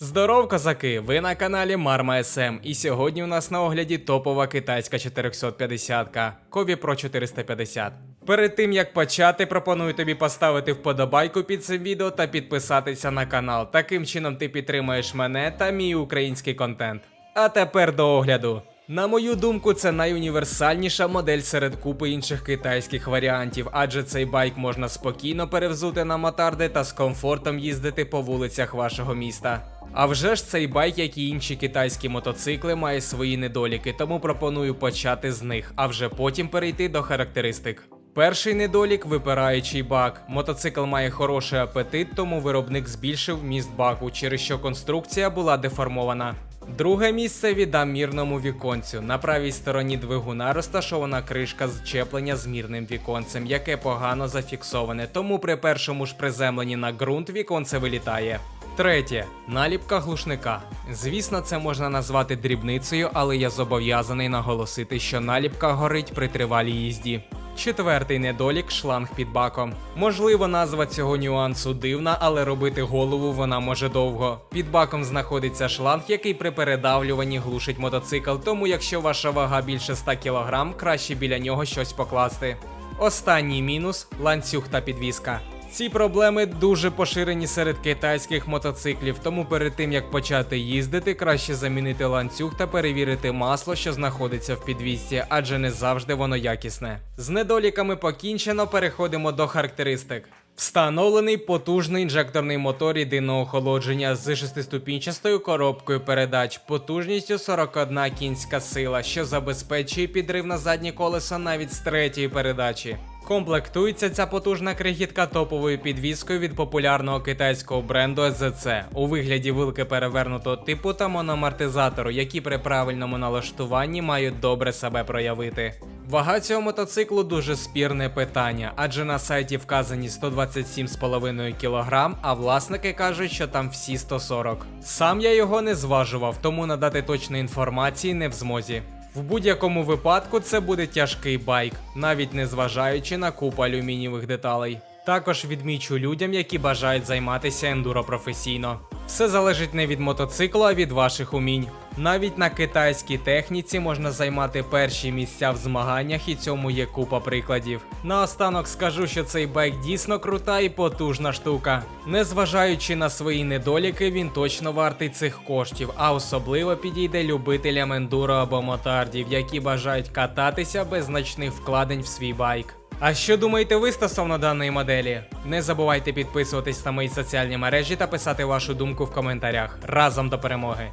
Здоров, козаки! Ви на каналі Marma SM, і сьогодні у нас на огляді топова китайська 450-ка Кові Pro 450. Перед тим як почати, пропоную тобі поставити вподобайку під цим відео та підписатися на канал. Таким чином ти підтримаєш мене та мій український контент. А тепер до огляду. На мою думку, це найуніверсальніша модель серед купи інших китайських варіантів, адже цей байк можна спокійно перевзути на мотарди та з комфортом їздити по вулицях вашого міста. А вже ж цей байк, як і інші китайські мотоцикли, має свої недоліки, тому пропоную почати з них, а вже потім перейти до характеристик. Перший недолік випираючий бак. Мотоцикл має хороший апетит, тому виробник збільшив міст баку, через що конструкція була деформована. Друге місце віддам мірному віконцю. На правій стороні двигуна розташована кришка зчеплення з мірним віконцем, яке погано зафіксоване, тому при першому ж приземленні на ґрунт віконце вилітає. Третє наліпка глушника. Звісно, це можна назвати дрібницею, але я зобов'язаний наголосити, що наліпка горить при тривалій їзді. Четвертий недолік шланг під баком. Можливо, назва цього нюансу дивна, але робити голову вона може довго. Під баком знаходиться шланг, який при передавлюванні глушить мотоцикл, тому якщо ваша вага більше 100 кг, краще біля нього щось покласти. Останній мінус ланцюг та підвіска. Ці проблеми дуже поширені серед китайських мотоциклів, тому перед тим як почати їздити, краще замінити ланцюг та перевірити масло, що знаходиться в підвісці, адже не завжди воно якісне. З недоліками покінчено, переходимо до характеристик. Встановлений потужний інжекторний мотор єдиного охолодження з шестиступінчастою коробкою передач, потужністю 41 кінська сила, що забезпечує підрив на заднє колесо навіть з третьої передачі. Комплектується ця потужна крихітка топовою підвіскою від популярного китайського бренду SZC у вигляді вилки перевернутого типу та мономартизатору, які при правильному налаштуванні мають добре себе проявити. Вага цього мотоциклу дуже спірне питання, адже на сайті вказані 127,5 кг, а власники кажуть, що там всі 140. Сам я його не зважував, тому надати точної інформації не в змозі. В будь-якому випадку це буде тяжкий байк, навіть не зважаючи на купу алюмінієвих деталей. Також відмічу людям, які бажають займатися ендуро професійно. Все залежить не від мотоциклу, а від ваших умінь. Навіть на китайській техніці можна займати перші місця в змаганнях, і цьому є купа прикладів. Наостанок скажу, що цей байк дійсно крута і потужна штука. Незважаючи на свої недоліки, він точно вартий цих коштів, а особливо підійде любителям ендуро або мотардів, які бажають кататися без значних вкладень в свій байк. А що думаєте ви стосовно даної моделі? Не забувайте підписуватись на мої соціальні мережі та писати вашу думку в коментарях. Разом до перемоги!